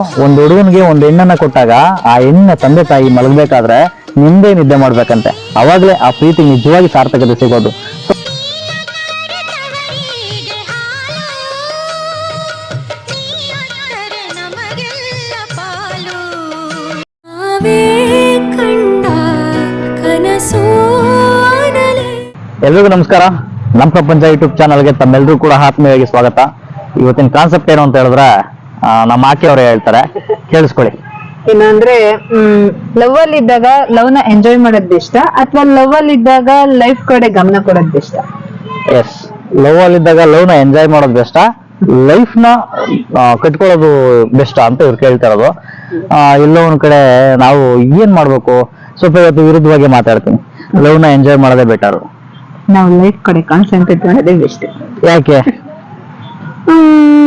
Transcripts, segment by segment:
ಒಂದ್ ಹುಡುಗನಿಗೆ ಒಂದ್ ಹೆಣ್ಣನ್ನ ಕೊಟ್ಟಾಗ ಆ ಹೆಣ್ಣ ತಂದೆ ತಾಯಿ ಮಲಗಬೇಕಾದ್ರೆ ನಿಂದೆ ನಿದ್ದೆ ಮಾಡ್ಬೇಕಂತೆ. ಅವಾಗ್ಲೇ ಆ ಪ್ರೀತಿ ನಿಜವಾಗಿ ಸಾರ್ಥಕತೆ ಸಿಗೋದು. ಎಲ್ರಿಗೂ ನಮಸ್ಕಾರ. ನಮ್ಮ ಪ್ರಪಂಚ ಯೂಟ್ಯೂಬ್ ಚಾನಲ್ಗೆ ತಮ್ಮೆಲ್ಲರೂ ಕೂಡ ಆತ್ಮೀಯವಾಗಿ ಸ್ವಾಗತ. ಇವತ್ತಿನ ಕಾನ್ಸೆಪ್ಟ್ ಏನು ಅಂತ ಹೇಳಿದ್ರೆ ನಮ್ಮ ಆಕೆ ಅವರು ಹೇಳ್ತಾರೆ. ಕೇಳಿಸ್ಕೊಳ್ಳಿ. ಏನಂದ್ರೆ ಲವ್ ಅಲ್ಲಿ ಇದ್ದಾಗ ಲವ್ನ ಎಂಜಾಯ್ ಮಾಡೋದ್ ಇಷ್ಟ ಅಥವಾ ಲವ್ ಅಲ್ಲಿ ಇದ್ದಾಗ ಲೈಫ್ ಕಡೆ ಗಮನ ಕೊಡೋದ್ ಇಷ್ಟ? ಎಸ್ ಲವ್ ಅಲ್ಲಿ ಇದ್ದಾಗ ಲವ್ನ ಎಂಜಾಯ್ ಮಾಡೋದು ಬೆಸ್ಟ ಲೈಫ್ನ ಆ, ಕಟ್ಕೊಳ್ಳೋದು ಬೆಸ್ಟ್ ಅಂತ ಇವ್ರು ಕೇಳ್ತಾ ಇರೋದು ಆ, ಎಲ್ಲೋ ಒಂದ್ ಕಡೆ ನಾವು ಏನ್ ಮಾಡ್ಬೇಕು? ಸ್ವಲ್ಪ ಇವತ್ತು ವಿರುದ್ಧವಾಗಿ ಮಾತಾಡ್ತೀನಿ. ಲವ್ನ ಎಂಜಾಯ್ ಮಾಡೋದೇ ಬೆಟರ್ ನಾವು ಲೈಫ್ ಕಡೆ ಕಾನ್ಸಂಟ್ರೇಟ್ ಮಾಡೋದೇ ಬೆಸ್ಟ್ ಯಾಕೆ? ಹ್ಮ್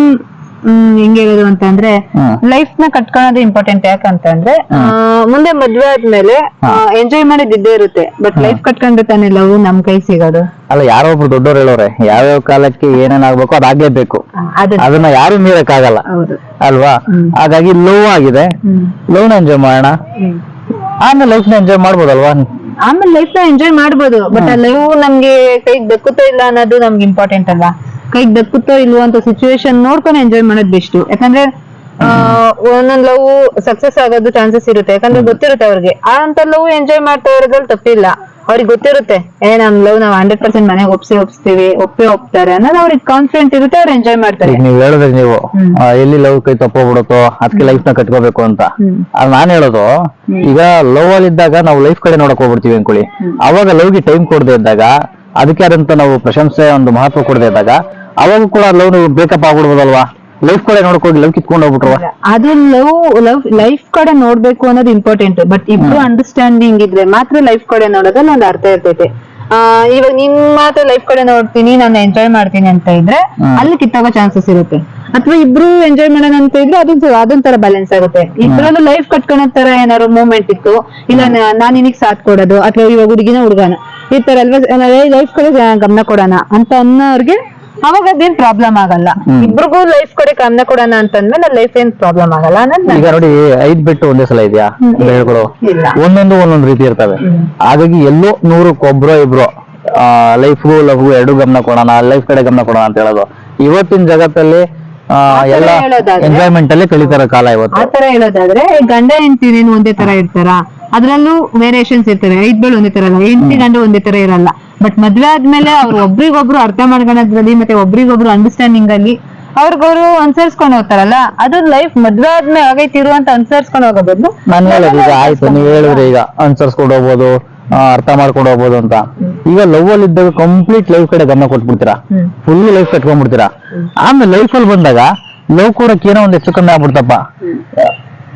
ಹ್ಮ್, ಹೆಂಗ್ ಹೇಳೋದು ಅಂತಂದ್ರೆ ಹ್ಮ್. ಲೈಫ್ನ ಕಟ್ಕೊಳ್ಳೋದು ಇಂಪಾರ್ಟೆಂಟ್ ಯಾಕಂತಂದ್ರೆ ಆ, ಮುಂದೆ ಮದ್ವೆ ಆದ್ಮೇಲೆ ಎಂಜಾಯ್ ಮಾಡಿದ್ದೇ ಇದ್ದೇ ಇರುತ್ತೆ ಬಟ್ ಲೈಫ್ ಕಟ್ಕೊಂಡ್ರೆ ತಾನೇ ಲವ್ ನಮ್ ಕೈ ಸಿಗೋದು. ಅಲ್ಲ ಯಾರೋ ಒಬ್ರು ದೊಡ್ಡವ್ರು ಹೇಳೋರೆ ಯಾವ್ಯಾವ ಕಾಲಕ್ಕೆ ಏನೇನ್ ಆಗ್ಬೇಕು ಅದಾಗ್ಲೇಬೇಕು ಅದು. ಅದನ್ನ ಯಾರು ಮೀರಕ್ಕಾಗಲ್ಲ. ಹೌದು. ಅಲ್ವಾ? ಹಾಗಾಗಿ ಲವ್ ಆಗಿದೆ. ಹ್ಮ್. ಲವ್ನ ಎಂಜಾಯ್ ಮಾಡೋಣ. ಹ್ಮ್. ಆಮೇಲೆ ಲೈಫ್ನ ಎಂಜಾಯ್ ಮಾಡ್ಬೋದಲ್ವಾ? ಆಮೇಲೆ ಲೈಫ್ನ ಎಂಜಾಯ್ ಮಾಡ್ಬೋದು ಬಟ್ ಆ ಲವ್ ನಮ್ಗೆ ಕೈಗೆ ದಕ್ಕುತ್ತ ಇಲ್ಲ ಅನ್ನೋದು ನಮ್ಗೆ ಇಂಪಾರ್ಟೆಂಟ್ ಅಲ್ಲ ಕೈಗೆ ದಕ್ಕುತ್ತೋ ಇಲ್ವೋ ಅಂತ ಸಿಚುವೇಶನ್ ನೋಡ್ಕೊಂಡು ಎಂಜಾಯ್ ಮಾಡೋದ್ ಬೆಸ್ಟ್ ಯಾಕಂದ್ರೆ ಒಂದೊಂದ್ ಲವ್ ಸಕ್ಸಸ್ ಆಗೋದು ಚಾನ್ಸಸ್ ಇರುತ್ತೆ. ಯಾಕಂದ್ರೆ ಗೊತ್ತಿರುತ್ತೆ ಅವ್ರಿಗೆ. ಆ ಅಂತ ಲವ್ ಎಂಜಾಯ್ ಮಾಡ್ತಾ ಇರೋದ್ರಲ್ಲಿ ತಪ್ಪಿಲ್ಲ. ಅವ್ರಿಗೆ ಗೊತ್ತಿರುತ್ತೆ ಏ ನಮ್ ಲವ್ ನಾವ್ ಹಂಡ್ರೆಡ್ ಪರ್ಸೆಂಟ್ ಮನೆಗೆ ಒಪ್ಸಿ ಒಪ್ಸ್ತೀವಿ ಒಪ್ಪೆ ಒಪ್ತಾರೆ ಅನ್ನೋದು ಅವ್ರಿಗೆ ಕಾನ್ಫಿಡೆಂಟ್ ಇರುತ್ತೆ ಅವ್ರು ಎಂಜಾಯ್ ಮಾಡ್ತಾರೆ. ಈಗ ನೀವ್ ಹೇಳಿದ್ರಿ ನೀವು ಆ, ಎಲ್ಲಿ ಲವ್ ಕೈ ತಪ್ಪೋಗ್ಬಿಡುತ್ತೋ ಅದಕ್ಕೆ ಲೈಫ್ನ ಕಟ್ಕೋಬೇಕು ಅಂತ. ಅದ್ ನಾನ್ ಹೇಳೋದು ಈಗ ಲವ್ ಅಲ್ಲಿ ಇದ್ದಾಗ ನಾವು ಲೈಫ್ ಕಡೆ ನೋಡಕ್ ಹೋಗ್ಬಿಡ್ತೀವಿ ಅನ್ಕೊಳ್ಳಿ ಅವಾಗ ಲವ್ಗೆ ಟೈಮ್ ಕೊಡದೆ ಇದ್ದಾಗ ಅದಕ್ಕೆ ಆದಂತ ನಾವು ಪ್ರಶಂಸೆ ಒಂದು ಮಹತ್ವ ಕೊಡದೆ ಇದ್ದಾಗ ಅವಾಗ ಕೂಡ ಲವ್ ಬ್ರೇಕಪ್ ಆಗ್ಬಿಡ್ಬೋದಲ್ವಾ? ಲೈಫ್ ಕಡೆ ನೋಡ್ಕೊಂಡು ಲವ್ ಕಿತ್ಕೊಂಡು ಹೋಗ್ಬಿಟ್ರು ಅದು ಲವ್ ಲವ್ ಲೈಫ್ ಕಡೆ ನೋಡ್ಬೇಕು ಅನ್ನೋದು ಇಂಪಾರ್ಟೆಂಟ್ ಬಟ್ ಇಬ್ರು ಅಂಡರ್ಸ್ಟ್ಯಾಂಡಿಂಗ್ ಇದ್ರೆ ಮಾತ್ರ ಲೈಫ್ ಕಡೆ ನೋಡೋದ್ರಲ್ಲಿ ಒಂದು ಅರ್ಥ ಇರ್ತೈತೆ. ಆ, ಇವಾಗ ನಿಮ್ ಮಾತ್ರ ಲೈಫ್ ಕಡೆ ನೋಡ್ತೀನಿ ನಾನು ಎಂಜಾಯ್ ಮಾಡ್ತೀನಿ ಅಂತ ಇದ್ರೆ ಅಲ್ಲಿ ಕಿತ್ತಾಗೋ ಚಾನ್ಸಸ್ ಇರುತ್ತೆ. ಅಥವಾ ಇಬ್ರು ಎಂಜಾಯ್ ಮಾಡೋಣ ಅಂತ ಇದ್ರೆ ಅದೊಂದು ಅದೊಂಥರ ಬ್ಯಾಲೆನ್ಸ್ ಆಗುತ್ತೆ. ಇಬ್ರಲ್ಲೂ ಲೈಫ್ ಕಟ್ಕೊಳೋ ತರ ಏನಾದ್ರು ಮೂಮೆಂಟ್ ಇತ್ತು ಇಲ್ಲ ನಾನು ನಾನ್ ನಿನಗ್ ಸಾಥ್ ಕೊಡೋದು ಅಥವಾ ಇವಾಗ ಹುಡುಗಿನ ಹುಡುಗನ. ಈ ತರ ಅಲ್ವಾ ಲೈಫ್ ಕಡೆ ಗಮನ ಕೊಡೋಣ ಅಂತ ಅನ್ನೋರ್ಗೆ ಅವಾಗ ಅದೇನ್ ಪ್ರಾಬ್ಲಮ್ ಆಗಲ್ಲ ಇಬ್ರಿಗೂ ಲೈಫ್ ಕಡೆ ಗಮನ ಕೊಡೋಣ ಅಂತಂದ್ಮೇಲೆ ಲೈಫ್ ಏನ್ ಪ್ರಾಬ್ಲಮ್ ಆಗಲ್ಲ. ಅನ್ನೋದ್ ಈಗ ನೋಡಿ ಐದ್ ಬಿಟ್ಟು ಒಂದೇ ಸಲ ಇದೆಯಾ? ಬೆಳೆಗಳು ಇಲ್ಲ. ಒಂದೊಂದು ಒಂದೊಂದು ರೀತಿ ಇರ್ತವೆ. ಹಾಗಾಗಿ ಎಲ್ಲೋ ನೂರಕ್ಕೊಬ್ರೋ ಇಬ್ರು ಲೈಫ್ಗೂ ಲವ್ಗೂ ಎರಡು ಗಮನ ಕೊಡೋಣ ಲೈಫ್ ಕಡೆ ಗಮನ ಕೊಡೋಣ ಅಂತ ಹೇಳೋದು. ಇವತ್ತಿನ ಜಗತ್ತಲ್ಲಿ ಎಲ್ಲ ಎಂಜಾಯ್ಮೆಂಟ್ ಅಲ್ಲಿ ಕಳೀತಾರ ಕಾಲ ಇವತ್ತು. ಆತರ ಹೇಳೋದಾದ್ರೆ ಗಂಡ ಹೆಂಡತಿ ಏನು ಒಂದೇ ತರ ಇರ್ತಾರ? ಅದ್ರಲ್ಲೂ ವೇರಿಯೇಷನ್ಸ್ ಇರ್ತಾರೆ ಐದ್ ಬೇಳು ಒಂದೇ ತರ ಇರಲ್ಲ ಹೆಂಡತಿ ಗಂಡ ಒಂದೇ ತರ ಇರಲ್ಲ. ಬಟ್ ಮದ್ವೆ ಆದ್ಮೇಲೆ ಅವ್ರು ಒಬ್ರಿಗೊಬ್ರು ಅರ್ಥ ಮಾಡ್ಕೊಳೋದ್ರಲ್ಲಿ ಮತ್ತೆ ಒಬ್ರಿಗೊಬ್ರು ಅಂಡರ್ಸ್ಟ್ಯಾಂಡಿಂಗ್ ಅಲ್ಲಿ ಅವ್ರಿಗವ್ರು ಅನ್ಸರ್ಸ್ಕೊಂಡು ಹೋಗ್ತಾರಲ್ಲ ಅದು ಲೈಫ್ ಮದ್ವೆ ಆದ್ಮೇಲೆ ಆಗೈತಿರು ಅಂತ ಅನ್ಸರ್ಸ್ಕೊಂಡು ಹೋಗೋ ಬದಲು ನಾನು ಹೇಳೋದು ಈಗ ಆಯ್ತು ನೀವು ಹೇಳಿದ್ರೆ ಈಗ ಅನ್ಸರ್ಸ್ಕೊಂಡು ಹೋಗ್ಬೋದು ಆ, ಅರ್ಥ ಮಾಡ್ಕೊಂಡು ಹೋಗ್ಬೋದು ಅಂತ. ಈಗ ಲವ್ ಅಲ್ಲಿ ಇದ್ದಾಗ ಕಂಪ್ಲೀಟ್ ಲೈಫ್ ಕಡೆ ಗಮನ ಕೊಟ್ಬಿಡ್ತೀರಾ? ಫುಲ್ ಲೈಫ್ ಕಟ್ಕೊಂಡ್ಬಿಡ್ತೀರಾ? ಆಮೇಲೆ ಲೈಫ್ ಅಲ್ಲಿ ಬಂದಾಗ ಲವ್ ಕೂಡ ಏನೋ ಒಂದ್ ಹೆಚ್ಚು ಕಮ್ಮಿ ಆಗ್ಬಿಡ್ತಪ್ಪ.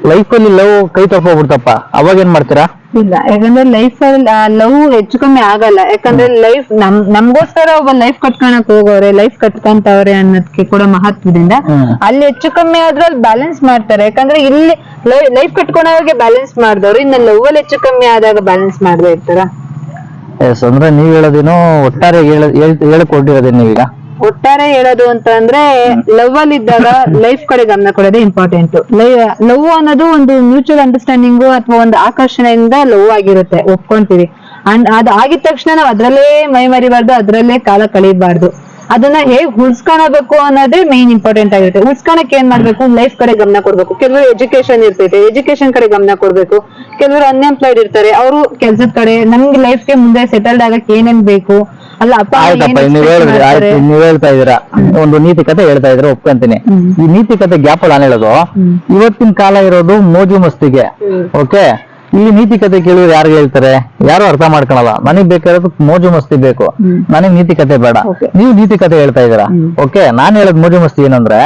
ಲೈಫ್ ಅಲ್ಲಿ ಲವ್ ಕೈ ತಪ್ಪೋಗ್ಬಿಡ್ತಪ್ಪ ಅವಾಗ ಏನ್ ಮಾಡ್ತೀರಾ? ಇಲ್ಲ ಯಾಕಂದ್ರೆ ಲೈಫ್ ಅಲ್ಲಿ ಲವ್ ಹೆಚ್ಚು ಕಮ್ಮಿ ಆಗಲ್ಲ. ಯಾಕಂದ್ರೆ ಲೈಫ್ ನಮ್ ನಮ್ಗೋಸ್ಕರ ಒಬ್ಬ ಲೈಫ್ ಕಟ್ಕೊಳಕ್ ಹೋಗೋರೆ ಲೈಫ್ ಕಟ್ಕೊಂತವ್ರೆ ಅನ್ನೋದಕ್ಕೆ ಕೂಡ ಮಹತ್ವದಿಂದ. ಅಲ್ಲಿ ಹೆಚ್ಚು ಕಮ್ಮಿ ಆದ್ರೂ ಅಲ್ಲಿ ಬ್ಯಾಲೆನ್ಸ್ ಮಾಡ್ತಾರೆ. ಯಾಕಂದ್ರೆ ಇಲ್ಲಿ ಲೈಫ್ ಕಟ್ಕೊಂಡವ್ರಿಗೆ ಬ್ಯಾಲೆನ್ಸ್ ಮಾಡಿದವ್ರು ಇನ್ನ ಲವ್ ಅಲ್ಲಿ ಹೆಚ್ಚು ಕಮ್ಮಿ ಆದಾಗ ಬ್ಯಾಲೆನ್ಸ್ ಮಾಡದೇ ಇರ್ತಾರ? ಎಸ್ ಅಂದ್ರೆ ನೀವ್ ಹೇಳೋದೇನೋ ಒಟ್ಟಾರೆ ಹೇಳ್ಕೊಟ್ಟಿರೋದೇನು ನೀವೀಗ? ಒಟ್ಟಾರೆ ಹೇಳೋದು ಅಂತ ಅಂದ್ರೆ ಲವ್ ಅಲ್ಲಿ ಇದ್ದಾಗ ಲೈಫ್ ಕಡೆ ಗಮನ ಕೊಡೋದೇ ಇಂಪಾರ್ಟೆಂಟ್ ಲವ್ ಅನ್ನೋದು ಒಂದು ಮ್ಯೂಚುವಲ್ ಅಂಡರ್ಸ್ಟ್ಯಾಂಡಿಂಗ್ ಅಥವಾ ಒಂದು ಆಕರ್ಷಣೆಯಿಂದ ಲವ್ ಆಗಿರುತ್ತೆ, ಒಪ್ಕೊಂತೀವಿ. ಅಂಡ್ ಅದ್ ಆಗಿದ ತಕ್ಷಣ ನಾವ್ ಅದ್ರಲ್ಲೇ ಮೈ ಮರಿಬಾರ್ದು ಅದ್ರಲ್ಲೇ ಕಾಲ ಕಳೀಬಾರ್ದು. ಅದನ್ನ ಹೇಗೆ ಉಳ್ಸ್ಕೊಳಬೇಕು ಅನ್ನೋದೇ ಮೇನ್ ಇಂಪಾರ್ಟೆಂಟ್ ಆಗಿರುತ್ತೆ. ಉಳ್ಸ್ಕೊಳಕ್ ಏನ್ ಮಾಡ್ಬೇಕು? ಲೈಫ್ ಕಡೆ ಗಮನ ಕೊಡ್ಬೇಕು. ಕೆಲವರು ಎಜುಕೇಶನ್ ಇರ್ತೈತೆ ಎಜುಕೇಶನ್ ಕಡೆ ಗಮನ ಕೊಡ್ಬೇಕು. ಕೆಲವರು ಅನ್ಎಂಪ್ಲಾಯ್ಡ್ ಇರ್ತಾರೆ ಅವರು ಕೆಲ್ಸದ ಕಡೆ ನಮ್ಗೆ ಲೈಫ್ಗೆ ಮುಂದೆ ಸೆಟಲ್ಡ್ ಆಗಕ್ ಏನೇನ್ ಬೇಕು? ಅಲ್ಲ ಅಪ್ಪ ಆಯ್ತಪ್ಪ ನೀವ್ ಹೇಳಿದ್ರಿ ಆಯ್ತು ನೀವ್ ಹೇಳ್ತಾ ಇದೀರಾ ಒಂದು ನೀತಿ ಕತೆ ಹೇಳ್ತಾ ಇದ್ರೆ ಒಪ್ಕೊಂತೀನಿ. ಈ ನೀತಿ ಕತೆ ಗ್ಯಾಪ್ ನಾನು ಹೇಳೋದು. ಇವತ್ತಿನ ಕಾಲ ಇರೋದು ಮೋಜು ಮಸ್ತಿಗೆ. ಓಕೆ ಇಲ್ಲಿ ನೀತಿ ಕತೆ ಕೇಳಿದ್ರೆ ಯಾರು ಹೇಳ್ತಾರೆ? ಯಾರು ಅರ್ಥ ಮಾಡ್ಕೊಳಲ್ಲ. ನನಗ್ ಬೇಕಾದ್ರೆ ಮೋಜು ಮಸ್ತಿ ಬೇಕು. ನನಗ್ ನೀತಿ ಕತೆ ಬೇಡ. ನೀವು ನೀತಿ ಕತೆ ಹೇಳ್ತಾ ಇದೀರಾ ಓಕೆ ನಾನ್ ಹೇಳದ್ ಮೋಜು ಮಸ್ತಿ ಏನಂದ್ರೆ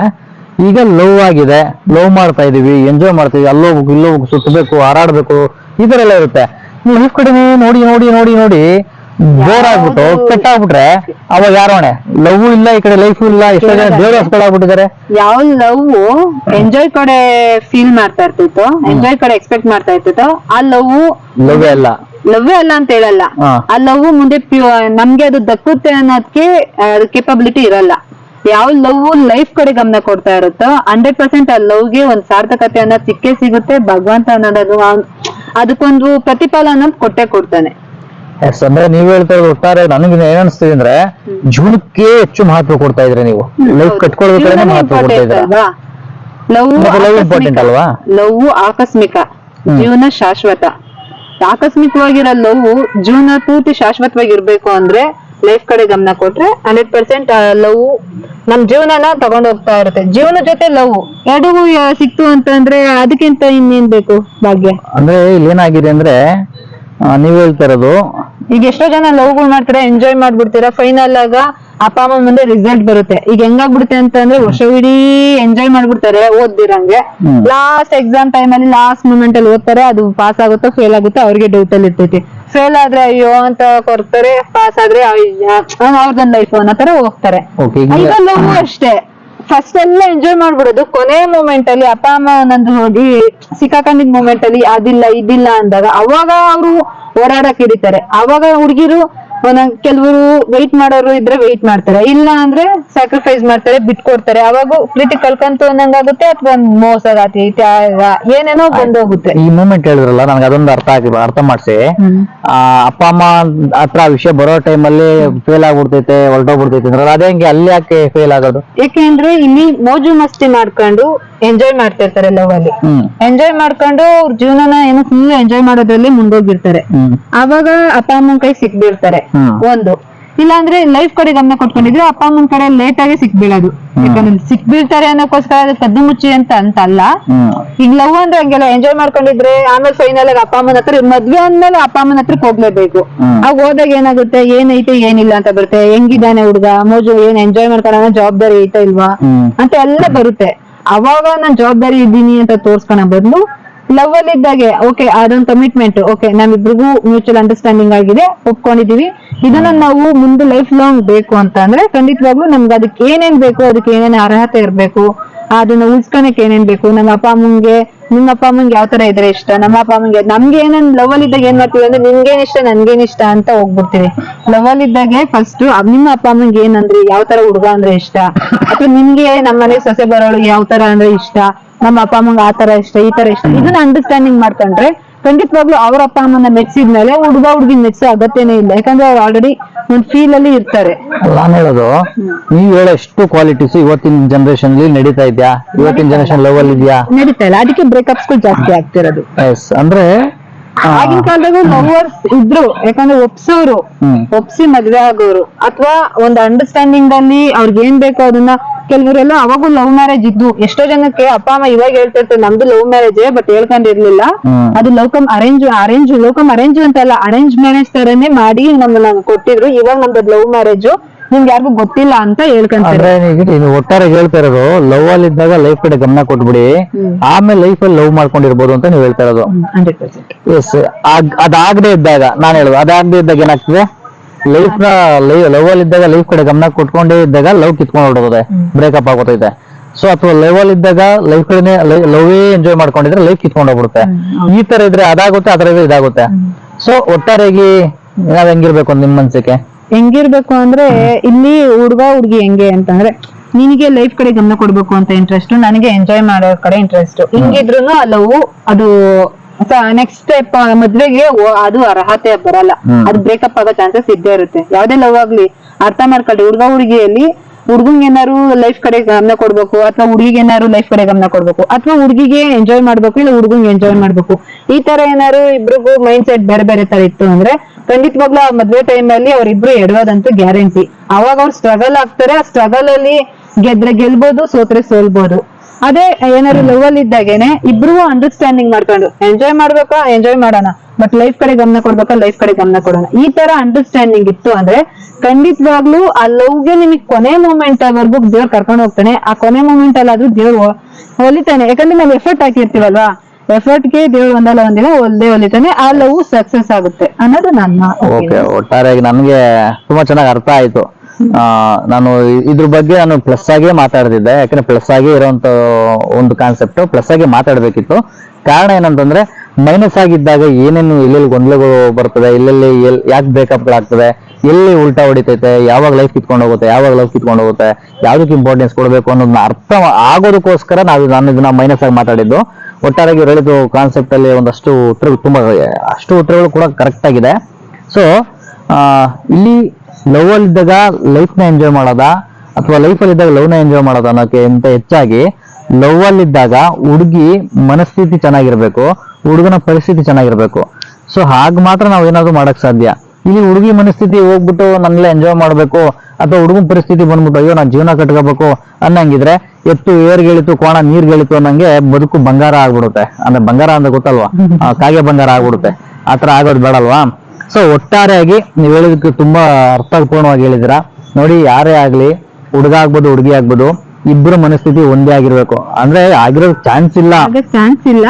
ಈಗ ಲವ್ ಆಗಿದೆ ಲವ್ ಮಾಡ್ತಾ ಇದೀವಿ ಎಂಜಾಯ್ ಮಾಡ್ತೀವಿ ಅಲ್ಲೋ ಇಲ್ಲೋಗ್ಬೇಕು ಸುತ್ತಬೇಕು ಹಾರಾಡ್ಬೇಕು ಈ ತರ ಎಲ್ಲ ಇರುತ್ತೆ. ಲೈಫ್ ಕಡೆನೇ ನೋಡಿ ನೋಡಿ ನೋಡಿ ನೋಡಿ ಬೋರ್ ಆಗ್ಬಿಟ್ಟು ಕೆಟ್ಟಾಗ್ಬಿಟ್ರೆ ಅವಾಗ ಯಾರು ಅಣೆ ಲವ್ ಇಲ್ಲ ಈ ಕಡೆ ಲೈಫ್ ಇಲ್ಲ ಎಷ್ಟೋ ಜನ ದೇವ್ರ ಹಸ್ಗಳಾಗ್ಬಿಟ್ಟಿದ್ದಾರೆ ಯಾವ ಲವ್ ಎಂಜಾಯ್ ಕಡೆ ಫೀಲ್ ಮಾಡ್ತಾ ಇರ್ತಿತ್ತು ಎಂಜಾಯ್ ಕಡೆ ಎಕ್ಸ್ಪೆಕ್ಟ್ ಮಾಡ್ತಾ ಇರ್ತಿತ್ತು. ಆ ಲವ್ ಲವ್ ಅಲ್ಲ. ಲವ್ ಅಲ್ಲ ಅಂತ ಹೇಳಲ್ಲ. ಆ ಲವ್ ಮುಂದೆ ನಮ್ಗೆ ಅದು ದಕ್ಕುತ್ತೆ ಅನ್ನೋದಕ್ಕೆ ಕೇಪಬಿಲಿಟಿ ಇರಲ್ಲ. ಯಾವ ಲವ್ ಲೈಫ್ ಕಡೆ ಗಮನ ಕೊಡ್ತಾ ಇರುತ್ತೋ ಹಂಡ್ರೆಡ್ ಪರ್ಸೆಂಟ್ ಆ ಲವ್ಗೆ ಒಂದ್ ಸಾರ್ಥಕತೆ ಅನ್ನೋದು ಸಿಕ್ಕೇ ಸಿಗುತ್ತೆ. ಭಗವಂತ ಅನ್ನೋದು ಅದಕ್ಕೊಂದು ಪ್ರತಿಫಲ ಅನ್ನೋದು ಕೊಟ್ಟೆ ಕೊಡ್ತಾನೆ. ಅಂದ್ರೆ ನೀವ್ ಹೇಳ್ತಾ ಇರೋದು ಒಟ್ಟಾರೆ ನನಗೆ ಏನ್ ಅನಿಸ್ತಿದೆ ಅಂದ್ರೆ ಜೀವನಕ್ಕೆ ಹೆಚ್ಚು ಮಹತ್ವ ಕೊಡ್ತಾ ಇದ್ರೆ ನೀವು. ಲೈಫ್ ಕಟ್ಕೊಳ್ಬೇಕಾದ್ರೆ ಮಹತ್ವ ಕೊಡ್ತಾ ಇದ್ರ ಲವ್ ಇಂಪಾರ್ಟೆಂಟ್ ಅಲ್ವಾ? ಲವ್ ಆಕಸ್ಮಿಕ. ಜೀವನ ಶಾಶ್ವತ. ಆಕಸ್ಮಿಕವಾಗಿರೋ ಲವ್ ಜೀವನ ಪೂರ್ತಿ ಶಾಶ್ವತವಾಗಿ ಇರ್ಬೇಕು ಅಂದ್ರೆ ಲೈಫ್ ಕಡೆ ಗಮನ ಕೊಟ್ರೆ ಹಂಡ್ರೆಡ್ ಪರ್ಸೆಂಟ್ ಲವ್ ನಮ್ ಜೀವನನ ತಗೊಂಡ್ ಹೋಗ್ತಾ ಇರುತ್ತೆ. ಜೀವನ ಜೊತೆ ಲವ್ ಎರಡೂ ಸಿಕ್ತು ಸಿಕ್ತು ಅಂತಂದ್ರೆ ಅದಕ್ಕಿಂತ ಇನ್ನೇನ್ ಬೇಕು ಭಾಗ್ಯ? ಅಂದ್ರೆ ಇಲ್ಲಿ ಏನಾಗಿದೆ ಅಂದ್ರೆ ನೀವ್ ಹೇಳ್ತಾ ಇರೋದು ಈಗ ಎಷ್ಟೋ ಜನ ಲವ್ಗಳು ಮಾಡ್ತಾರೆ ಎಂಜಾಯ್ ಮಾಡ್ಬಿಡ್ತೀರಾ? ಫೈನಲ್ ಆಗ ಅಪ್ಪ ಅಮ್ಮ ಮುಂದೆ ರಿಸಲ್ಟ್ ಬರುತ್ತೆ. ಈಗ ಹೆಂಗಾಗ್ಬಿಡುತ್ತೆ ಅಂತಂದ್ರೆ ವರ್ಷವಿಡೀ ಎಂಜಾಯ್ ಮಾಡ್ಬಿಡ್ತಾರೆ ಓದ್ದಿರಂಗೆ. ಲಾಸ್ಟ್ ಎಕ್ಸಾಮ್ ಟೈಮ್ ಅಲ್ಲಿ ಲಾಸ್ಟ್ ಮೂಮೆಂಟ್ ಅಲ್ಲಿ ಓದ್ತಾರೆ ಅದು ಪಾಸ್ ಆಗುತ್ತೋ ಫೇಲ್ ಆಗುತ್ತೋ ಅವ್ರಿಗೆ ಡೌಟ್ ಅಲ್ಲಿ ಇರ್ತೈತಿ. ಫೇಲ್ ಆದ್ರೆ ಅಯ್ಯೋ ಅಂತ ಕೊಡ್ತಾರೆ ಪಾಸ್ ಆದ್ರೆ ಅವ್ರದೊಂದ್ ಲೈಫ್ ಅನ್ನೋ ತರ ಹೋಗ್ತಾರೆ. ಅಷ್ಟೇ. ಫಸ್ಟ್ ಎಲ್ಲ ಎಂಜಾಯ್ ಮಾಡ್ಬಿಡೋದು. ಕೊನೆ ಮೂಮೆಂಟ್ ಅಲ್ಲಿ ಅಪ್ಪ, ಅಮ್ಮ ಒಂದೊಂದು ಹೋಗಿ ಸಿಕ್ಕಾಕೊಂಡಿದ್ ಮೂಮೆಂಟ್ ಅಲ್ಲಿ ಅದಿಲ್ಲ, ಇದಿಲ್ಲ ಅಂದಾಗ ಅವಾಗ ಅವರು ಓಡಾಡಕ್ ಹಿಡಿತಾರೆ ಅವಾಗ ಹುಡುಗಿರು ಒಂದೊಂದ್ ಕೆಲವರು ವೆಯ್ಟ್ ಮಾಡೋರು ಇದ್ರೆ ವೆಯ್ಟ್ ಮಾಡ್ತಾರೆ. ಇಲ್ಲ ಅಂದ್ರೆ ಸ್ಯಾಕ್ರಿಫೈಸ್ ಮಾಡ್ತಾರೆ ಬಿಟ್ಕೊಡ್ತಾರೆ. ಅವಾಗ ಪ್ರೀತಿ ಕಳ್ಕಂತು ಅನ್ನಂಗಾಗುತ್ತೆ ಅಥವಾ ಮೋಸಗಾತಿ ತ್ಯಾಗ ಏನೇನೋ ಬಂದೋಗುತ್ತೆ. ಈ ಮೂಮೆಂಟ್ ಹೇಳಿದ್ರಲ್ಲ ನನಗೆ ಅದೊಂದು ಅರ್ಥ ಆಗಿ ಅರ್ಥ ಮಾಡಿಸಿ. ಆ ಅಪ್ಪ ಅಮ್ಮ ಹತ್ರ ಆ ವಿಷಯ ಬರೋ ಟೈಮಲ್ಲಿ ಫೇಲ್ ಆಗ್ಬಿಡ್ತೈತೆ ಹೊರಟೋಗ್ಬಿಡ್ತೈತೆ ಅಂದ್ರೆ ಅದೇ ಹಂಗೆ ಅಲ್ಲಿ ಯಾಕೆ ಫೇಲ್ ಆಗೋದು? ಯಾಕೆಂದ್ರೆ ಇಲ್ಲಿ ಮೋಜು ಮಸ್ತಿ ಮಾಡ್ಕೊಂಡು ಎಂಜಾಯ್ ಮಾಡ್ತಿರ್ತಾರೆ ಲವ್ ಅಲ್ಲಿ ಎಂಜಾಯ್ ಮಾಡ್ಕೊಂಡು ಅವ್ರ ಜೀವನನ ಏನೋ ಫುಲ್ ಎಂಜಾಯ್ ಮಾಡೋದ್ರಲ್ಲಿ ಮುಂದೋಗಿರ್ತಾರೆ. ಅವಾಗ ಅಪ್ಪ ಅಮ್ಮನ ಕೈ ಸಿಕ್ಬಿಡ್ತಾರೆ. ಒಂದು. ಇಲ್ಲಾಂದ್ರೆ ಲೈಫ್ ಕಡೆ ಗಮನ ಕೊಟ್ಕೊಂಡಿದ್ರು ಅಪ್ಪ ಅಮ್ಮನ ಕಡೆ ಲೇಟ್ ಆಗಿ ಸಿಕ್ಬೀಳೋದು ಯಾಕಂದ್ರೆ ಸಿಕ್ಬೀಳ್ತಾರೆ ಅನ್ನೋಕ್ಕೋಸ್ಕರ ಅದು ಕದ್ದು ಮುಚ್ಚಿ ಅಂತ ಅಂತಲ್ಲ. ಅಲ್ಲ ಈಗ ಲವ್ ಅಂದ್ರೆ ಹಂಗೆಲ್ಲ ಎಂಜಾಯ್ ಮಾಡ್ಕೊಂಡಿದ್ರೆ ಆಮೇಲೆ ಫೈನಲ್ ಆಗಿ ಅಪ್ಪ ಅಮ್ಮನ ಹತ್ರ ಮದ್ವೆ ಅಂದ್ಮೇಲೆ ಅಪ್ಪ ಅಮ್ಮನ ಹತ್ರಕ್ಕೆ ಹೋಗ್ಲೇಬೇಕು. ಅವಾಗ ಹೋದಾಗ ಏನಾಗುತ್ತೆ? ಏನೈತೆ ಏನಿಲ್ಲ ಅಂತ ಬರುತ್ತೆ. ಹೆಂಗಿದಾನೆ ಹುಡುಗ? ಮೋಜು ಏನ್ ಎಂಜಾಯ್ ಮಾಡ್ಕೊಳ್ಳೋ ಜವಾಬ್ದಾರಿ ಐತಾ ಇಲ್ವಾ? ಅಂತ ಎಲ್ಲ ಬರುತ್ತೆ. ಅವಾಗ ನಾನ್ ಜವಾಬ್ದಾರಿ ಇದ್ದೀನಿ ಅಂತ ತೋರ್ಸ್ಕೊಳ ಬದಲು ಲವ್ ಅಲ್ಲಿ ಇದ್ದಾಗೆ ಓಕೆ ಅದೊಂದು ಕಮಿಟ್ಮೆಂಟ್ ಓಕೆ ನಮ್ಮಿಬ್ರಿಗೂ ಮ್ಯೂಚುವಲ್ ಅಂಡರ್ಸ್ಟ್ಯಾಂಡಿಂಗ್ ಆಗಿದೆ, ಒಪ್ಕೊಂಡಿದೀವಿ. ಇದನ್ನ ನಾವು ಮುಂದೆ ಲೈಫ್ ಲಾಂಗ್ ಬೇಕು ಅಂತ ಅಂದ್ರೆ ಖಂಡಿತವಾಗ್ಲೂ ನಮ್ಗೆ ಅದಕ್ಕೆ ಏನೇನ್ ಬೇಕು ಅದಕ್ಕೆ ಏನೇನ್ ಅರ್ಹತೆ ಇರಬೇಕು, ಅದನ್ನ ಉಳಿಸ್ಕೊಳಕ್ ಏನೇನ್ ಬೇಕು, ನಮ್ಮ ಅಪ್ಪ ಅಮ್ಮಂಗೆ, ನಿಮ್ಮ ಅಪ್ಪ ಅಮ್ಮಂಗೆ ಯಾವ ತರ ಇದ್ರೆ ಇಷ್ಟ, ನಮ್ಮ ಅಪ್ಪ ಅಮ್ಮಂಗೆ, ನಮ್ಗೆ ಏನೇನ್ ಲವ್ ಅಲ್ಲಿ ಇದ್ದಾಗ ಏನ್ ಮಾಡ್ತೀವಿ ಅಂದ್ರೆ ನಿಮ್ಗೇನ್ ಇಷ್ಟ, ನನ್ಗೇನ್ ಇಷ್ಟ ಅಂತ ಹೋಗ್ಬಿಡ್ತೀವಿ. ಲವ್ ಅಲ್ಲಿ ಇದ್ದಾಗೆ ಫಸ್ಟ್ ನಿಮ್ಮ ಅಪ್ಪ ಅಮ್ಮಂಗೆ ಏನಂದ್ರೆ, ಯಾವ ತರ ಹುಡುಗ ಅಂದ್ರೆ ಇಷ್ಟ, ಅಥವಾ ನಿಮ್ಗೆ ನಮ್ಮನೆ ಸೊಸೆ ಬರೋಳು ಯಾವ ತರ ಅಂದ್ರೆ ಇಷ್ಟ ನಮ್ಮ ಅಪ್ಪ ಅಮ್ಮಂಗ ಆ ತರ ಇಷ್ಟ ಈ ತರ ಇಷ್ಟ. ಇದನ್ನ ಅಂಡರ್ಸ್ಟ್ಯಾಂಡಿಂಗ್ ಮಾಡ್ಕೊಂಡ್ರೆ ಖಂಡಿತವಾಗ್ಲೂ ಅವ್ರ ಅಪ್ಪ ಅಮ್ಮನ ಮೆಚ್ಚಿದ್ಮೇಲೆ ಹುಡುಗ ಹುಡುಗಿ ಮೆಚ್ಚೋ ಅಗತ್ಯನೇ ಇಲ್ಲ. ಯಾಕಂದ್ರೆ ಅವ್ರು ಆಲ್ರೆಡಿ ಒಂದ್ ಫೀಲ್ ಅಲ್ಲಿ ಇರ್ತಾರೆ. ನಾನು ಹೇಳೋದು ನೀವ್ ಹೇಳೋ ಎಷ್ಟು ಕ್ವಾಲಿಟೀಸ್ ಇವತ್ತಿನ ಜನರೇಷನ್ ಅಲ್ಲಿ ನಡೀತಾ ಇದ್ಯಾ? ಇವತ್ತಿನ ಜನರೇಷನ್ ಲೆವೆಲ್ ಇದೆಯಾ? ನಡೀತಾ ಇಲ್ಲ. ಅದಕ್ಕೆ ಬ್ರೇಕಪ್ಸ್ ಜಾಸ್ತಿ ಆಗ್ತಿರೋದು. ಎಸ್ ಅಂದ್ರೆ ಆಗಿನ ಕಾಲದಾಗ ಲವರ್ಸ್ ಇದ್ರು ಯಾಕಂದ್ರೆ ಒಪ್ಸೋರು ಒಪ್ಸಿ ಮದ್ವೆ ಆಗೋರು ಅಥವಾ ಒಂದು ಅಂಡರ್ಸ್ಟ್ಯಾಂಡಿಂಗ್ ಅಲ್ಲಿ ಅವ್ರಿಗೆ ಏನ್ ಬೇಕೋ ಅದನ್ನ ಕೆಲವರೆಲ್ಲ ಅವಾಗೂ ಲವ್ ಮ್ಯಾರೇಜ್ ಇದ್ದು. ಎಷ್ಟೋ ಜನಕ್ಕೆ ಅಪ್ಪ ಅಮ್ಮ ಇವಾಗ ಹೇಳ್ತಿರ್ತಾರೆ ನಮ್ದು ಲವ್ ಮ್ಯಾರೇಜ್ ಬಟ್ ಹೇಳ್ಕೊಂಡಿರ್ಲಿಲ್ಲ. ಅದು love come arrange arrange love come arrange ಅಂತಲ್ಲ ಅರೇಂಜ್ ಮ್ಯಾರೇಜ್ ತರನೇ ಮಾಡಿ ನಮ್ಮನ್ನ ಕೊಟ್ಟಿದ್ರು. ಇವಾಗ ನಮ್ದು ಲವ್ ಮ್ಯಾರೇಜ್ ನಿಮ್ಗೆ ಯಾರಿಗೂ ಗೊತ್ತಿಲ್ಲ ಅಂತ ಹೇಳ್ಕೊಂತಾರೆ. ಅಂದ್ರೆ ಒಟ್ಟಾರೆ ಹೇಳ್ತಾ ಇರೋದು ಲವ್ ಅಲ್ಲಿ ಇದ್ದಾಗ ಲೈಫ್ ಕಡೆ ಗಮನ ಕೊಟ್ಬಿಡಿ. ಆಮೇಲೆ ಲೈಫ್ ಅಲ್ಲಿ ಲವ್ ಮಾಡ್ಕೊಂಡಿರ್ಬೋದು ಅಂತ ನೀವು ಹೇಳ್ತಾ ಇರೋದು. ಹಂಡ್ರೆಡ್ ಪರ್ಸೆಂಟ್ ಎಸ್ ಅದಾಗದೆ ಇದ್ದಾಗ ನಾನು ಹೇಳುದು ಅದಾಗದೆ ಇದ್ದಾಗ ಏನಾಗ್ತದೆ? ಲೈಫ್ನ ಲವ್ ಅಲ್ಲಿ ಇದ್ದಾಗ ಲೈಫ್ ಕಡೆ ಗಮನ ಕೊಟ್ಕೊಂಡೇ ಇದ್ದಾಗ ಲವ್ ಕಿತ್ಕೊಂಡು ಹೊರಡೋದೆ ಬ್ರೇಕಪ್ ಆಗೋತೈತೆ. ಸೊ ಅಥವಾ ಲವ್ ಅಲ್ಲಿ ಇದ್ದಾಗ ಲೈಫ್ ಕಡೆ ಏ ಎಂಜಾಯ್ ಮಾಡ್ಕೊಂಡಿದ್ರೆ ಲೈಫ್ ಕಿತ್ಕೊಂಡು ಹೋಗ್ಬಿಡುತ್ತೆ ಈ ತರ ಇದ್ರೆ ಅದಾಗುತ್ತೆ ಅದರ ಇದಾಗುತ್ತೆ. ಸೊ ಒಟ್ಟಾರೆಯಾಗಿ ನಾವ್ ಹೆಂಗಿರ್ಬೇಕು ನಿಮ್ ಮನ್ಸಕ್ಕೆ ಹೆಂಗಿರ್ಬೇಕು ಅಂದ್ರೆ ಇಲ್ಲಿ ಹುಡುಗ ಹುಡುಗಿ ಹೆಂಗೆ ಅಂತಂದ್ರೆ ನಿನಗೆ ಲೈಫ್ ಕಡೆ ಗಮನ ಕೊಡ್ಬೇಕು ಅಂತ ಇಂಟ್ರೆಸ್ಟ್ ನನಗೆ ಎಂಜಾಯ್ ಮಾಡೋ ಕಡೆ ಇಂಟ್ರೆಸ್ಟ್ ಹಿಂಗಿದ್ರು ಲವ್ ಅದು ನೆಕ್ಸ್ಟ್ ಸ್ಟೆಪ್ ಮದ್ವೆಗೆ ಅದು ಅರ್ಹತೆ ಬರಲ್ಲ. ಅದು ಬ್ರೇಕಪ್ ಆಗೋ ಚಾನ್ಸಸ್ ಇದ್ದೇ ಇರುತ್ತೆ. ಯಾವ್ದೇ ಲವ್ ಆಗ್ಲಿ ಅರ್ಥ ಮಾಡ್ಕೊಳ್ಳಿ. ಹುಡುಗ ಹುಡುಗಿಯಲ್ಲಿ ಹುಡ್ಗಂಗ್ ಏನಾರು ಲೈಫ್ ಕಡೆ ಗಮನ ಕೊಡ್ಬೇಕು ಅಥವಾ ಹುಡುಗಿಗೆ ಏನಾರು ಲೈಫ್ ಕಡೆ ಗಮನ ಕೊಡ್ಬೇಕು ಅಥವಾ ಹುಡುಗಿಗೆ ಎಂಜಾಯ್ ಮಾಡ್ಬೇಕು ಇಲ್ಲ ಹುಡುಗಂಗ್ ಎಂಜಾಯ್ ಮಾಡ್ಬೇಕು. ಈ ತರ ಏನಾರು ಇಬ್ರಿಗೂ ಮೈಂಡ್ ಸೆಟ್ ಬೇರೆ ಬೇರೆ ತರ ಇತ್ತು ಅಂದ್ರೆ ಖಂಡಿತವಾಗ್ಲೂ ಆ ಮದ್ವೆ ಟೈಮ್ ಅಲ್ಲಿ ಅವ್ರಿಬ್ರು ಎಡೋದಂತೂ ಗ್ಯಾರಂಟಿ ಅವಾಗ ಅವ್ರು ಸ್ಟ್ರಗಲ್ ಆಗ್ತಾರೆ ಆ ಸ್ಟ್ರಗಲ್ ಅಲ್ಲಿ ಗೆದ್ರೆ ಗೆಲ್ಬೋದು ಸೋತ್ರೆ ಸೋಲ್ಬೋದು. ಅದೇ ಏನಾದ್ರು ಲವ್ ಅಲ್ಲಿ ಇದ್ದಾಗೇನೆ ಇಬ್ರು ಅಂಡರ್ಸ್ಟ್ಯಾಂಡಿಂಗ್ ಮಾಡ್ಕೊಂಡು ಎಂಜಾಯ್ ಮಾಡ್ಬೇಕಾ? ಎಂಜಾಯ್ ಮಾಡೋಣ. ಬಟ್ ಲೈಫ್ ಕಡೆ ಗಮನ ಕೊಡ್ಬೇಕಾ? ಲೈಫ್ ಕಡೆ ಗಮನ ಕೊಡೋಣ. ಈ ತರ ಅಂಡರ್ಸ್ಟ್ಯಾಂಡಿಂಗ್ ಇತ್ತು ಅಂದ್ರೆ ಖಂಡಿತವಾಗ್ಲೂ ಆ ಲವ್ಗೆ ನಿಮಗೆ ಕೊನೆ ಮೂಮೆಂಟ್ ವರ್ಗು ದೇವ್ರು ಕರ್ಕೊಂಡು ಹೋಗ್ತಾನೆ. ಆ ಕೊನೆ ಮೂಮೆಂಟ್ ಅಲ್ಲಾದ್ರೂ ದೇವ್ರು ಹೊಲಿತಾನೆ. ಯಾಕಂದ್ರೆ ನಾವು ಎಫರ್ಟ್ ಹಾಕಿರ್ತೀವಲ್ವಾ? ಎಫರ್ಟ್ಗೆ ದೇವ್ರು ಒಂದಲ್ಲ ಒಂದಿನ ಒಲ್ದೇ ಒಲಿತಾನೆ ಆ ಲವ್ ಸಕ್ಸಸ್ ಆಗುತ್ತೆ ಅನ್ನೋದು ನನ್ನ ಓಕೆ. ಒಟ್ಟಾರೆಯಾಗಿ ನನ್ಗೆ ತುಂಬಾ ಚೆನ್ನಾಗಿ ಅರ್ಥ ಆಯ್ತು. ಆ, ನಾನು ಇ- ಇದ್ರ ಬಗ್ಗೆ ನಾನು ಪ್ಲಸ್ ಆಗೇ ಮಾತಾಡ್ತಿದ್ದೆ ಯಾಕಂದ್ರೆ ಪ್ಲಸ್ ಆಗಿ ಇರೋಂತ ಒಂದು ಕಾನ್ಸೆಪ್ಟ್ ಪ್ಲಸ್ ಆಗಿ ಮಾತಾಡ್ಬೇಕಿತ್ತು. ಕಾರಣ ಏನಂತಂದ್ರೆ ಮೈನಸ್ ಆಗಿದ್ದಾಗ ಏನೇನು ಎಲ್ಲೆಲ್ಲಿ ಗೊಂದಲಗಳು ಬರ್ತದೆ ಎಲ್ಲೆಲ್ಲಿ ಎಲ್ ಯಾಕೆ ಬ್ರೇಕಪ್ಗಳಾಗ್ತದೆ ಎಲ್ಲಿ ಉಲ್ಟಾ ಹೊಡಿತೈತೆ ಯಾವಾಗ ಲೈಫ್ ಕಿತ್ಕೊಂಡು ಹೋಗುತ್ತೆ ಯಾವಾಗ ಲೈಫ್ ಕಿತ್ಕೊಂಡು ಹೋಗುತ್ತೆ ಯಾವ್ದಕ್ಕೆ ಇಂಪಾರ್ಟೆನ್ಸ್ ಕೊಡಬೇಕು ಅನ್ನೋದನ್ನ ಅರ್ಥ ಆಗೋದಕ್ಕೋಸ್ಕರ ನಾವು ನಾನು ಇದನ್ನ ಮೈನಸ್ ಆಗಿ ಮಾತಾಡಿದ್ದು. ಒಟ್ಟಾರೆಯಾಗಿ ಇವ್ರು ಹೇಳಿದ್ದು ಕಾನ್ಸೆಪ್ಟ್ ಅಲ್ಲಿ ಒಂದಷ್ಟು ಉತ್ತರಗಳು ತುಂಬಾ, ಅಷ್ಟು ಉತ್ತರಗಳು ಕೂಡ ಕರೆಕ್ಟ್ ಆಗಿದೆ. ಸೊ ಇಲ್ಲಿ ಲವ್ ಅಲ್ಲಿ ಇದ್ದಾಗ ಲೈಫ್ನ ಎಂಜಾಯ್ ಮಾಡೋದ? ಅಥವಾ ಲೈಫ್ ಅಲ್ಲಿ ಇದ್ದಾಗ ಲವ್ನ ಎಂಜಾಯ್ ಮಾಡೋದ ಅನ್ನೋಕೆ ಅನ್ನೋಕ್ಕಿಂತ ಹೆಚ್ಚಾಗಿ ಲವ್ ಅಲ್ಲಿ ಇದ್ದಾಗ ಹುಡುಗಿ ಮನಸ್ಥಿತಿ ಚೆನ್ನಾಗಿರ್ಬೇಕು, ಹುಡುಗನ ಪರಿಸ್ಥಿತಿ ಚೆನ್ನಾಗಿರ್ಬೇಕು. ಸೊ ಹಾಗ ಮಾತ್ರ ನಾವು ಏನಾದ್ರು ಮಾಡಕ್ ಸಾಧ್ಯ. ಇಲ್ಲಿ ಹುಡುಗಿ ಮನಸ್ಥಿತಿ ಹೋಗ್ಬಿಟ್ಟು ನನ್ನೆಲ್ಲ ಎಂಜಾಯ್ ಮಾಡ್ಬೇಕು, ಅಥವಾ ಹುಡುಗನ ಪರಿಸ್ಥಿತಿ ಬಂದ್ಬಿಟ್ಟು ಅಯ್ಯೋ ನಾನು ಜೀವನ ಕಟ್ಕೋಬೇಕು ಅನ್ನಂಗಿದ್ರೆ ಎತ್ತು ಏರ್ಗೆಳಿತು, ಕೋಣ ನೀರ್ಗೆಳಿತು ಅನ್ನಂಗೆ ಬದುಕು ಬಂಗಾರ ಆಗ್ಬಿಡುತ್ತೆ. ಅಂದ್ರೆ ಬಂಗಾರ ಅಂದ್ರೆ ಗೊತ್ತಲ್ವಾ? ಕಾಗೆ ಬಂಗಾರ ಆಗ್ಬಿಡುತ್ತೆ. ಆತರ ಆಗೋದು ಬೇಡಲ್ವಾ? ಸೊ ಒಟ್ಟಾರೆಯಾಗಿ ನೀವು ಹೇಳಿದಕ್ಕೆ ತುಂಬಾ ಅರ್ಥಪೂರ್ಣವಾಗಿ ಹೇಳಿದಿರಾ ನೋಡಿ, ಯಾರೇ ಆಗ್ಲಿ, ಹುಡುಗ ಆಗ್ಬೋದು, ಹುಡುಗಿ ಆಗ್ಬೋದು, ಇಬ್ರು ಮನಸ್ಥಿತಿ ಒಂದೇ ಆಗಿರ್ಬೇಕು. ಅಂದ್ರೆ ಆಗಿರೋ ಚಾನ್ಸ್ ಇಲ್ಲ. ಚಾನ್ಸ್ ಇಲ್ಲ.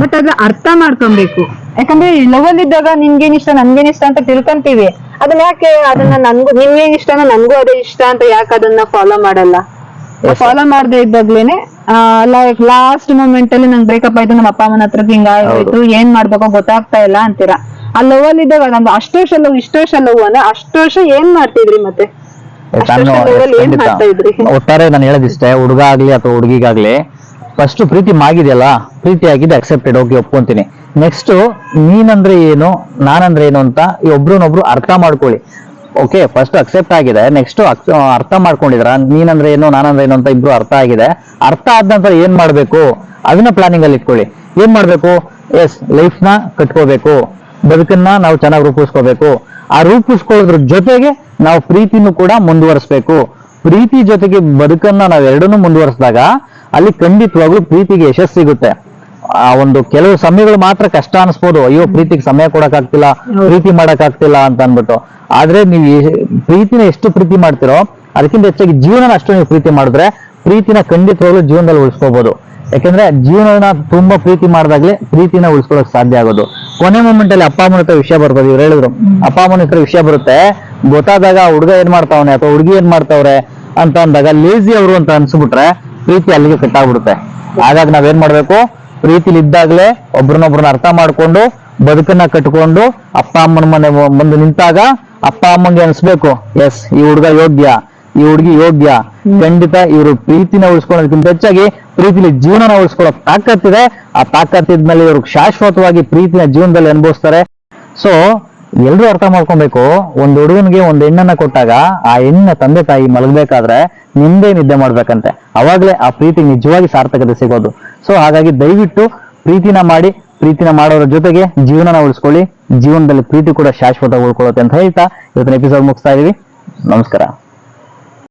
ಬಟ್ ಅದ್ರ ಅರ್ಥ ಮಾಡ್ಕೊಬೇಕು. ಯಾಕಂದ್ರೆ ಲವ್ ಇದ್ದಾಗ ನಿನ್ಗೇನ್ ಇಷ್ಟ ನನ್ಗೇನ್ ಇಷ್ಟ ಅಂತ ತಿಳ್ಕೊಂತೀವಿ. ಅದನ್ನ ಯಾಕೆ ಅದನ್ನ ನನ್ಗೂ, ನಿಮ್ಗೇನ್ ಇಷ್ಟನ ನನ್ಗೂ ಅದೇ ಇಷ್ಟ ಅಂತ ಯಾಕೆ ಅದನ್ನ ಫಾಲೋ ಮಾಡಲ್ಲ? ಫಾಲೋ ಮಾಡದೆ ಇದ್ದಾಗ್ಲೇನೆ ಲೈಕ್ ಲಾಸ್ಟ್ ಮೂಮೆಂಟ್ ಅಲ್ಲಿ ನಂಗೆ ಬ್ರೇಕಪ್ ಆಯ್ತು ನಮ್ಮ ಅಪ್ಪ ಅಮ್ಮನ ಹತ್ರ ಹಿಂಗ ಆಗೋಯ್ತು ಏನ್ ಮಾಡ್ಬೇಕೋ ಗೊತ್ತಾಗ್ತಾ ಇಲ್ಲ ಅಂತೀರಾ. ಆ ಲವ್ ಅಲ್ಲಿ ಇದ್ದಾಗ ನಮ್ದು ಅಷ್ಟು ವರ್ಷ ಲವ್ ಇಷ್ಟು ವರ್ಷ ಲವ್ ಅಂದ್ರೆ ಅಷ್ಟು ವರ್ಷ ಏನ್ ಮಾಡ್ತಿದ್ರಿ ಮತ್ತೆ. ಒಟ್ಟಾರೆ ನಾನು ಹೇಳೋದಿಷ್ಟೇ ಹುಡುಗ ಆಗ್ಲಿ ಅಥವಾ ಹುಡುಗಿಗಾಗ್ಲಿ ಫಸ್ಟ್ ಪ್ರೀತಿ ಮಾಗಿದೆಯಲ್ಲ ಪ್ರೀತಿ ಆಗಿದೆ ಅಕ್ಸೆಪ್ಟೆಡ್ ಹೋಗಿ ಒಪ್ಕೊಂತೀನಿ. ನೆಕ್ಸ್ಟ್ ನೀನಂದ್ರೆ ಏನು ನಾನಂದ್ರೆ ಏನು ಅಂತ ಈ ಒಬ್ರನ್ನೊಬ್ರು ಅರ್ಥ ಮಾಡ್ಕೊಳ್ಳಿ. ಓಕೆ ಫಸ್ಟ್ ಅಕ್ಸೆಪ್ಟ್ ಆಗಿದೆ. ನೆಕ್ಸ್ಟ್ ಅರ್ಥ ಮಾಡ್ಕೊಂಡಿದ್ರ ನೀನಂದ್ರೆ ಏನು, ನಾನಂದ್ರೆ ಏನು ಅಂತ ಇಬ್ರು ಅರ್ಥ ಆಗಿದೆ. ಅರ್ಥ ಆದ ನಂತರ ಏನ್ ಮಾಡ್ಬೇಕು? ಅದನ್ನ ಪ್ಲಾನಿಂಗ್ ಅಲ್ಲಿ ಇಟ್ಕೊಳ್ಳಿ. ಏನ್ ಮಾಡ್ಬೇಕು? ಎಸ್ ಲೈಫ್ನ ಕಟ್ಕೋಬೇಕು. ಬದುಕನ್ನ ನಾವು ಚೆನ್ನಾಗಿ ರೂಪಿಸ್ಕೋಬೇಕು. ಆ ರೂಪಿಸ್ಕೊಳ್ಳೋದ್ರ ಜೊತೆಗೆ ನಾವು ಪ್ರೀತಿನೂ ಕೂಡ ಮುಂದುವರಿಸ್ಬೇಕು. ಪ್ರೀತಿ ಜೊತೆಗೆ ಬದುಕನ್ನ ನಾವು ಎರಡನ್ನೂ ಮುಂದುವರಿಸಿದಾಗ ಅಲ್ಲಿ ಖಂಡಿತವಾಗ್ಲೂ ಪ್ರೀತಿಗೆ ಯಶಸ್ಸು ಸಿಗುತ್ತೆ. ಆ ಒಂದು ಕೆಲವು ಸಮಯಗಳು ಮಾತ್ರ ಕಷ್ಟ ಅನಿಸ್ಬೋದು. ಅಯ್ಯೋ ಪ್ರೀತಿಗೆ ಸಮಯ ಕೊಡಕ್ಕಾಗ್ತಿಲ್ಲ ಪ್ರೀತಿ ಮಾಡಕ್ಕಾಗ್ತಿಲ್ಲ ಅಂತ ಅನ್ಬಿಟ್ಟು ಆದ್ರೆ ನೀವು ಪ್ರೀತಿನ ಎಷ್ಟು ಪ್ರೀತಿ ಮಾಡ್ತಿರೋ ಅದಕ್ಕಿಂತ ಹೆಚ್ಚಾಗಿ ಜೀವನ ಅಷ್ಟು ನೀವು ಪ್ರೀತಿ ಮಾಡಿದ್ರೆ ಪ್ರೀತಿನ ಖಂಡಿತವಾಗ್ಲೂ ಜೀವನದಲ್ಲಿ ಉಳಿಸ್ಕೋಬಹುದು ಯಾಕಂದ್ರೆ ಜೀವನನ ತುಂಬಾ ಪ್ರೀತಿ ಮಾಡಿದಾಗ್ಲೇ ಪ್ರೀತಿನ ಉಳಿಸ್ಕೊಳ್ಳೋಕೆ ಸಾಧ್ಯ ಆಗೋದು. ಕೊನೆ ಮೂಮೆಂಟ್ ಅಲ್ಲಿ ಅಪ್ಪ ಅಮ್ಮನ ಹತ್ರ ವಿಷಯ ಬರ್ತದೆ ಇವ್ರು ಹೇಳಿದ್ರು. ಅಪ್ಪ ಅಮ್ಮನ ಹತ್ರ ವಿಷಯ ಬರುತ್ತೆ ಗೊತ್ತಾದಾಗ ಹುಡುಗ ಏನ್ ಮಾಡ್ತಾವನೆ ಅಥವಾ ಹುಡುಗಿ ಏನ್ ಮಾಡ್ತಾವ್ರೆ ಅಂತ ಅಂದಾಗ ಲೇಜಿ ಅವರು ಅಂತ ಅನ್ಸ್ಬಿಟ್ರೆ ಪ್ರೀತಿ ಅಲ್ಲಿಗೆ ಕಟ್ಟಾಗ್ಬಿಡುತ್ತೆ ಹಾಗಾಗಿ ನಾವೇನ್ ಮಾಡ್ಬೇಕು? ಪ್ರೀತಿಲಿ ಇದ್ದಾಗ್ಲೇ ಒಬ್ರನ್ನೊಬ್ರನ್ನ ಅರ್ಥ ಮಾಡ್ಕೊಂಡು ಬದುಕನ್ನ ಕಟ್ಕೊಂಡು ಅಪ್ಪ ಅಮ್ಮನ ಮನೆ ಬಂದು ನಿಂತಾಗ ಅಪ್ಪ ಅಮ್ಮಂಗೆ ಅನ್ಸ್ಬೇಕು ಎಸ್ ಈ ಹುಡುಗ ಯೋಗ್ಯ ಈ ಹುಡುಗಿ ಯೋಗ್ಯ. ಖಂಡಿತ ಇವರು ಪ್ರೀತಿನ ಉಳಿಸ್ಕೊಳ್ಳೋದಕ್ಕಿಂತ ಹೆಚ್ಚಾಗಿ ಪ್ರೀತಿಲಿ ಜೀವನನ ಉಳಿಸ್ಕೊಳ್ಳೋ ತಾಕತ್ತಿದೆ ಆ ತಾಕತ್ತಿದ್ಮೇಲೆ ಇವರು ಶಾಶ್ವತವಾಗಿ ಪ್ರೀತಿನ ಜೀವನದಲ್ಲಿ ಅನುಭವಿಸ್ತಾರೆ. ಸೊ ಎಲ್ರು ಅರ್ಥ ಮಾಡ್ಕೊಬೇಕು ಒಂದು ಹುಡುಗನಿಗೆ ಒಂದ್ ಹೆಣ್ಣನ್ನ ಕೊಟ್ಟಾಗ ಆ ಹೆಣ್ಣಿನ ತಂದೆ ತಾಯಿ ಮಲಗಬೇಕಾದ್ರೆ ನಿಂದೇ ನಿದ್ದೆ ಮಾಡ್ಬೇಕಂತೆ. ಅವಾಗ್ಲೇ ಆ ಪ್ರೀತಿ ನಿಜವಾಗಿ ಸಾರ್ಥಕತೆ ಸಿಗೋದು. ಸೊ ಹಾಗಾಗಿ ದಯವಿಟ್ಟು ಪ್ರೀತಿನ ಮಾಡಿ, ಪ್ರೀತಿನ ಮಾಡೋದ್ರ ಜೊತೆಗೆ ಜೀವನನ ಉಳಿಸ್ಕೊಳ್ಳಿ. ಜೀವನದಲ್ಲಿ ಪ್ರೀತಿ ಕೂಡ ಶಾಶ್ವತ ಉಳ್ಕೊಳ್ಳುತ್ತೆ ಅಂತ ಹೇಳ್ತಾ ಇವತ್ತಿನ ಎಪಿಸೋಡ್ ಮುಗಿಸ್ತಾ ಇದೀವಿ. ನಮಸ್ಕಾರ.